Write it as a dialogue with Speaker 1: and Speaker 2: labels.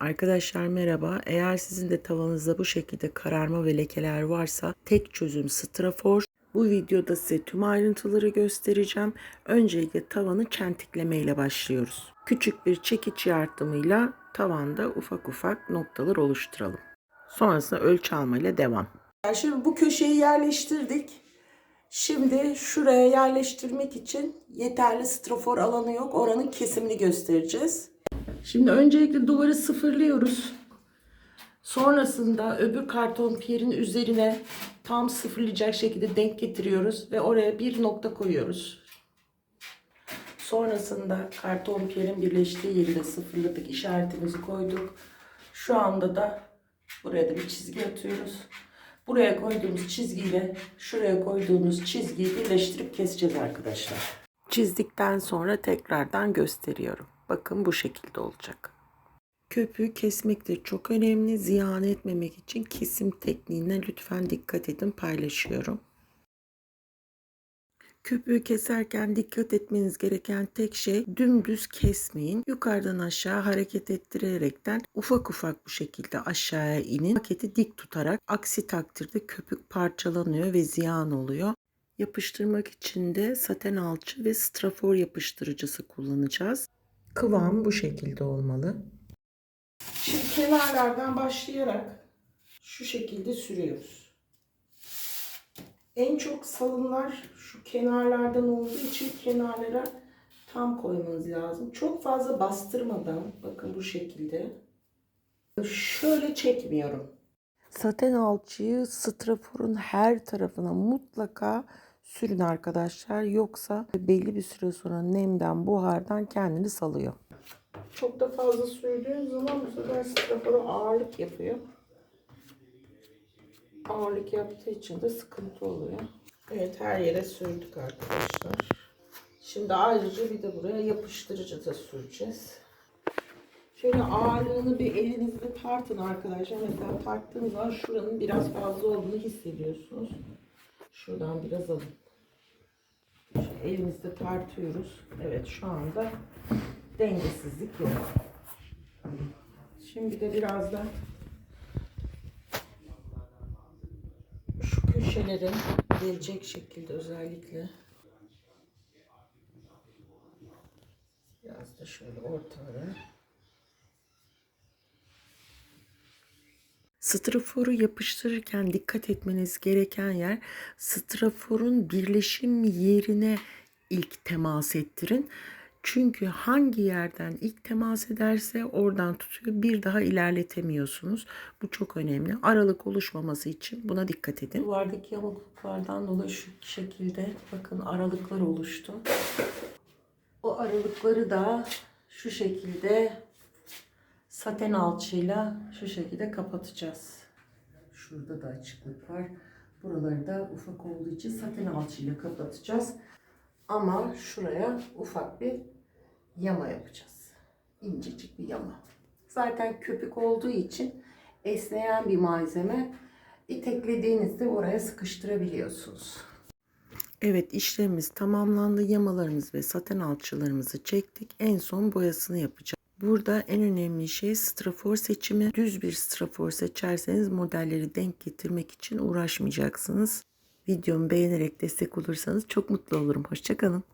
Speaker 1: Arkadaşlar merhaba. Eğer sizin de tavanızda bu şekilde kararma ve lekeler varsa tek çözüm strafor. Bu videoda size tüm ayrıntıları göstereceğim. Öncelikle tavanı çentikleme ile başlıyoruz. Küçük bir çekiç yardımıyla tavanda ufak ufak noktalar oluşturalım. Sonrasında ölçü alma ile devam. Şimdi bu köşeyi yerleştirdik. Şimdi şuraya yerleştirmek için yeterli strafor alanı yok. Oranın kesimini göstereceğiz. Şimdi öncelikle duvarı sıfırlıyoruz. Sonrasında öbür karton piyerin üzerine tam sıfırlayacak şekilde denk getiriyoruz ve oraya bir nokta koyuyoruz. Sonrasında karton piyerin birleştiği yerinde sıfırladık, işaretimizi koyduk. Şu anda da buraya da bir çizgi atıyoruz. Buraya koyduğumuz çizgiyle şuraya koyduğumuz çizgiyi birleştirip keseceğiz arkadaşlar. Çizdikten sonra tekrardan gösteriyorum. Bakın bu şekilde olacak. Köpüğü kesmek de çok önemli. Ziyan etmemek için kesim tekniğine lütfen dikkat edin paylaşıyorum. Köpüğü keserken dikkat etmeniz gereken tek şey dümdüz kesmeyin. Yukarıdan aşağı hareket ettirerekten ufak ufak bu şekilde aşağıya inin. Paketi dik tutarak aksi takdirde köpük parçalanıyor ve ziyan oluyor. Yapıştırmak için de saten alçı ve strafor yapıştırıcısı kullanacağız. Kıvam bu şekilde olmalı. Şimdi kenarlardan başlayarak şu şekilde sürüyoruz. En çok salınlar şu kenarlardan olduğu için kenarlara tam koymanız lazım. Çok fazla bastırmadan bakın bu şekilde şöyle çekmiyorum. Saten alçıyı straforun her tarafına mutlaka sürün arkadaşlar. Yoksa belli bir süre sonra nemden, buhardan kendini salıyor. Çok da fazla sürdüğün zaman bu sefer strafora ağırlık yapıyor. Ağırlık yaptığı için de sıkıntı oluyor. Evet her yere sürdük arkadaşlar. Şimdi ayrıca bir de buraya yapıştırıcı da süreceğiz. Şöyle ağırlığını bir elinizde tartın arkadaşlar. Mesela tarttığınız zaman şuranın biraz fazla olduğunu hissediyorsunuz. Şuradan biraz alın. Elimizde tartıyoruz. Evet şu anda dengesizlik yok. Şimdi de biraz da şu köşelerin gelecek şekilde özellikle biraz da şöyle ortalara Straforu yapıştırırken dikkat etmeniz gereken yer straforun birleşim yerine ilk temas ettirin. Çünkü hangi yerden ilk temas ederse oradan tutuyor. Bir daha ilerletemiyorsunuz. Bu çok önemli. Aralık oluşmaması için buna dikkat edin. Duvardaki yamukluklardan dolayı şu şekilde bakın aralıklar oluştu. O aralıkları da şu şekilde saten alçıyla şu şekilde kapatacağız. Şurada da açıklık var. Buraları da ufak olduğu için saten alçıyla kapatacağız. Ama şuraya ufak bir yama yapacağız. İncecik bir yama. Zaten köpük olduğu için esneyen bir malzeme. İteklediğinizde oraya sıkıştırabiliyorsunuz. Evet işlemimiz tamamlandı. Yamalarımız ve saten alçılarımızı çektik. En son boyasını yapacağız. Burada en önemli şey strafor seçimi. Düz bir strafor seçerseniz modelleri denk getirmek için uğraşmayacaksınız. Videomu beğenerek destek olursanız çok mutlu olurum. Hoşçakalın.